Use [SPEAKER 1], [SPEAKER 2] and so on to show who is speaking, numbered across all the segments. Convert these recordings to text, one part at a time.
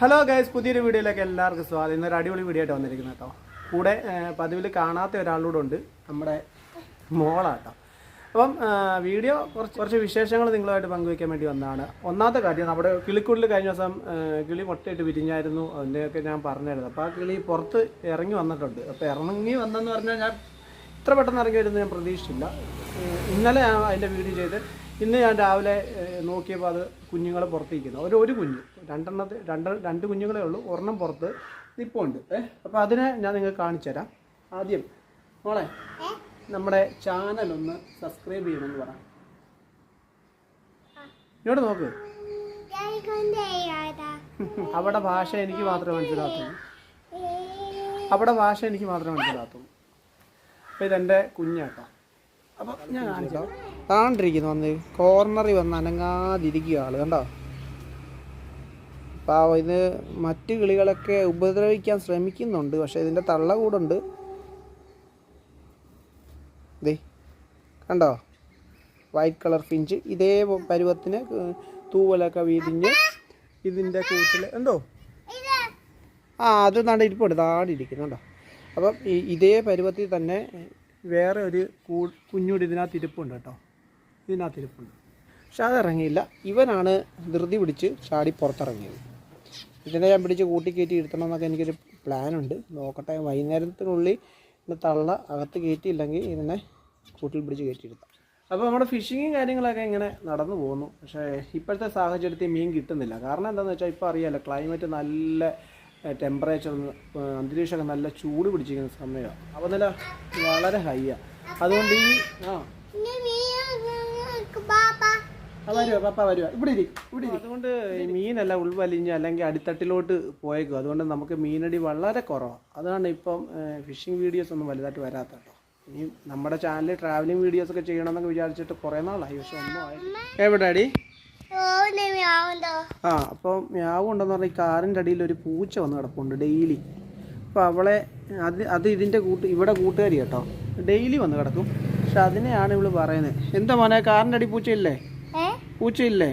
[SPEAKER 1] hello guys പുതിയൊരു വീഡിയോയിലേക്ക് എല്ലാവർക്കും സ്വാഗതം ഇന്നൊരു അടിപൊളി വീഡിയോ ആയിട്ട് വന്നിരിക്കുന്നത് കേട്ടോ കൂടെ പതിവിൽ കാണാത്ത ഒരാളൂടെ ഉണ്ട് നമ്മുടെ മോളാട്ടോ അപ്പം വീഡിയോ കുറച്ച് കുറച്ച് വിശേഷങ്ങൾ നിങ്ങളുമായിട്ട് പങ്കുവയ്ക്കാൻ വേണ്ടി വന്നതാണ് ഒന്നാമത്തെ കാര്യം നമ്മുടെ കിളിക്കുള്ളിൽ കഴിഞ്ഞ ദിവസം കിളി മുട്ടയിട്ട് വിരിഞ്ഞായിരുന്നു അതിൻ്റെയൊക്കെ ഞാൻ പറഞ്ഞായിരുന്നു അപ്പോൾ ആ കിളി പുറത്ത് ഇറങ്ങി വന്നിട്ടുണ്ട് അപ്പോൾ ഇറങ്ങി വന്നെന്ന് പറഞ്ഞാൽ ഞാൻ ഇത്ര പെട്ടെന്ന് ഇറങ്ങി വരുന്നത് ഞാൻ പ്രതീക്ഷിച്ചില്ല ഇന്നലെ ഞാൻ അതിൻ്റെ വീഡിയോ ചെയ്ത് ഇന്ന് ഞാൻ രാവിലെ നോക്കിയപ്പോൾ അത് കുഞ്ഞുങ്ങൾ പുറത്തേക്കുന്നു ഒരു ഒരു കുഞ്ഞ് രണ്ടെണ്ണത്തെ രണ്ട് രണ്ട് കുഞ്ഞുങ്ങളെ ഉള്ളൂ ഒരെണ്ണം പുറത്ത് നിപ്പുണ്ട് ഏഹ് അപ്പോൾ അതിനെ ഞാൻ നിങ്ങൾക്ക് കാണിച്ചു തരാം ആദ്യം മോളെ നമ്മുടെ ചാനൽ ഒന്ന് സബ്സ്ക്രൈബ് ചെയ്യണമെന്ന് പറയാം ഇങ്ങോട്ട് നോക്ക് അവിടെ ഭാഷ എനിക്ക് മാത്രമേ മനസ്സിലാത്തുള്ളൂ അവിടെ ഭാഷ എനിക്ക് മാത്രമേ മനസ്സിലാത്തുള്ളൂ അപ്പോൾ ഇതെൻ്റെ കുഞ്ഞാട്ടോ അപ്പോൾ ഞാൻ കാണിച്ചോ താണ്ടിരിക്കുന്നു വന്ന് കോർണറിൽ വന്ന് അനങ്ങാതിരിക്കുക ആൾ കണ്ടോ അപ്പോൾ ഇത് മറ്റ് കിളികളൊക്കെ ഉപദ്രവിക്കാൻ ശ്രമിക്കുന്നുണ്ട് പക്ഷേ ഇതിൻ്റെ തള്ള കൂടുണ്ട് ദേ കണ്ടോ വൈറ്റ് കളർ ഫിഞ്ച് ഇതേ പരുവത്തിന് തൂവലൊക്കെ വീതിഞ്ഞ് ഇതിൻ്റെ കൂട്ടിൽ ഉണ്ടോ ആ അത് നടിരിപ്പുണ്ട് ഇരിക്കുന്നുണ്ടോ അപ്പം ഇതേ പരുവത്തിൽ തന്നെ വേറെ ഒരു കൂ കുഞ്ഞൂടി ഇതിനകത്ത് ഇരിപ്പുണ്ട് കേട്ടോ ഇതിനകത്ത് ഇരിപ്പുണ്ട് പക്ഷെ അതിറങ്ങിയില്ല ഇവനാണ് ധൃതി പിടിച്ച് ചാടി പുറത്തിറങ്ങിയത് ഇതിനെ ഞാൻ പിടിച്ച് കൂട്ടി കയറ്റി ഇരുത്തണം എന്നൊക്കെ എനിക്കൊരു പ്ലാനുണ്ട് നോക്കട്ടെ വൈകുന്നേരത്തിനുള്ളിൽ ഇതിൻ്റെ തള്ള അകത്ത് കയറ്റിയില്ലെങ്കിൽ ഇതിനെ കൂട്ടിൽ പിടിച്ച് കയറ്റിയിരുത്താം അപ്പോൾ നമ്മുടെ ഫിഷിങ്ങും കാര്യങ്ങളൊക്കെ ഇങ്ങനെ നടന്നു പോകുന്നു പക്ഷേ ഇപ്പോഴത്തെ സാഹചര്യത്തിൽ മീൻ കിട്ടുന്നില്ല കാരണം എന്താണെന്ന് വെച്ചാൽ ഇപ്പോൾ അറിയാമല്ലോ ക്ലൈമറ്റ് നല്ല ടെമ്പറേച്ചർ അന്തരീക്ഷമൊക്കെ നല്ല ചൂട് പിടിച്ചിരിക്കുന്ന സമയമാണ് അപ്പോൾ നല്ല വളരെ ഹൈയാണ് അതുകൊണ്ട് ഈ ആ ഇവിടെ ഇരി അതുകൊണ്ട് മീനല്ല ഉൾവലിഞ്ഞ് അല്ലെങ്കിൽ അടിത്തട്ടിലോട്ട് പോയേക്കും അതുകൊണ്ട് നമുക്ക് മീനടി വളരെ കുറവാണ് അതാണ് ഇപ്പം ഫിഷിംഗ് വീഡിയോസ് ഒന്നും വലുതായിട്ട് വരാത്ത ഇനി നമ്മുടെ ചാനലിൽ ട്രാവലിംഗ് വീഡിയോസ് ഒക്കെ ചെയ്യണമെന്നൊക്കെ വിചാരിച്ചിട്ട് കുറെ നാളായി പക്ഷെ ഒന്നും ആയില്ല എവിടെ അടി ആ അപ്പം മ്യാവ് ഉണ്ടെന്ന് പറഞ്ഞാൽ ഈ കാറിൻ്റെ അടിയിൽ ഒരു പൂച്ച വന്ന് കിടപ്പുണ്ട് ഡെയിലി അപ്പോൾ അവളെ അത് അത് ഇതിൻ്റെ കൂട്ട് ഇവിടെ കൂട്ടുകാരി കേട്ടോ ഡെയിലി വന്ന് കിടക്കും പക്ഷെ അതിനെയാണ് ഇവള് പറയുന്നത് എന്താ മോനെ കാറിൻ്റെ അടി പൂച്ചയില്ലേ പൂച്ചയില്ലേ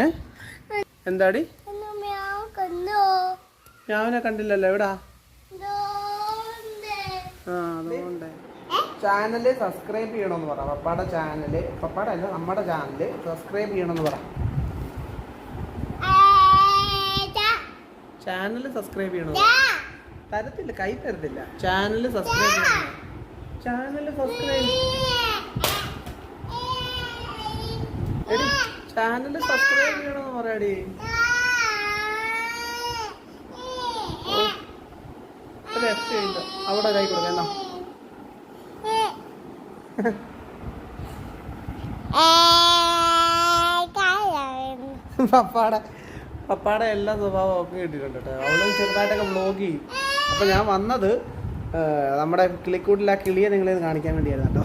[SPEAKER 1] ഏ എന്താടി ഞാവിനെ കണ്ടില്ലല്ലോ എവിടാ ആ സബ്സ്ക്രൈബ് ചെയ്യണമെന്ന് പറ പപ്പാടെ ചാനല് പപ്പാടെ അല്ല നമ്മുടെ ചാനല് സബ്സ്ക്രൈബ് ചെയ്യണമെന്ന് പറ ചാനല് സബ്സ്ക്രൈബ് ചെയ്യണമെന്ന് തരത്തില്ല കൈ തരത്തില്ല ചാനല് സബ്സ്ക്രൈബ് ചെയ്യണം ചാനൽ സബ്സ്ക്രൈബ് ചാനൽ സബ്സ്ക്രൈബ് ചെയ്യണമെന്ന് പറയാടി രക്ഷയില്ല അവിടെ കൈ കൊടുക്കാം എന്നാ പപ്പാടെ പപ്പാടെ എല്ലാ സ്വഭാവവും ഒക്കെ കിട്ടിയിട്ടുണ്ട് കേട്ടോ അവള് ചെറുതായിട്ടൊക്കെ വ്ലോഗ് ചെയ്യും അപ്പം ഞാൻ വന്നത് നമ്മുടെ കിളിക്കൂട്ടിൽ ആ കിളിയെ നിങ്ങളെ കാണിക്കാൻ വേണ്ടിയായിരുന്നു കേട്ടോ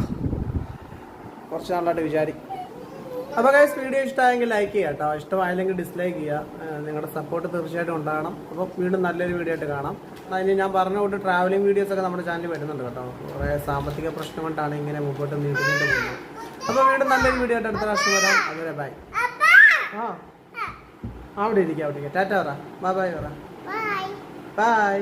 [SPEAKER 1] കുറച്ച് നാളായിട്ട് വിചാരി അപ്പോൾ ഗൈസ് വീഡിയോ ഇഷ്ടമായെങ്കിൽ ലൈക്ക് ചെയ്യാം കേട്ടോ ഇഷ്ടമായില്ലെങ്കിൽ ഡിസ്ലൈക്ക് ചെയ്യുക നിങ്ങളുടെ സപ്പോർട്ട് തീർച്ചയായിട്ടും ഉണ്ടാകണം അപ്പോൾ വീണ്ടും നല്ലൊരു വീഡിയോ ആയിട്ട് കാണാം അതിന് ഞാൻ പറഞ്ഞ കൊണ്ട് ട്രാവലിംഗ് വീഡിയോസൊക്കെ നമ്മുടെ ചാനലിൽ വരുന്നുണ്ട് കേട്ടോ കുറേ സാമ്പത്തിക പ്രശ്നം കൊണ്ടാണ് ഇങ്ങനെ മുമ്പോട്ട് നീട്ടിക്കൊണ്ട് പോകുന്നത് അപ്പോൾ വീണ്ടും നല്ലൊരു വീഡിയോ ആയിട്ട് അടുത്ത പ്രാവശ്യം വരാം അതുവരെ ബൈ ആ അവിടെ ഇരിക്കാം അവിടെ ഇരിക്കാം ടാറ്റ പറ ബൈ ബൈ പറ ബൈ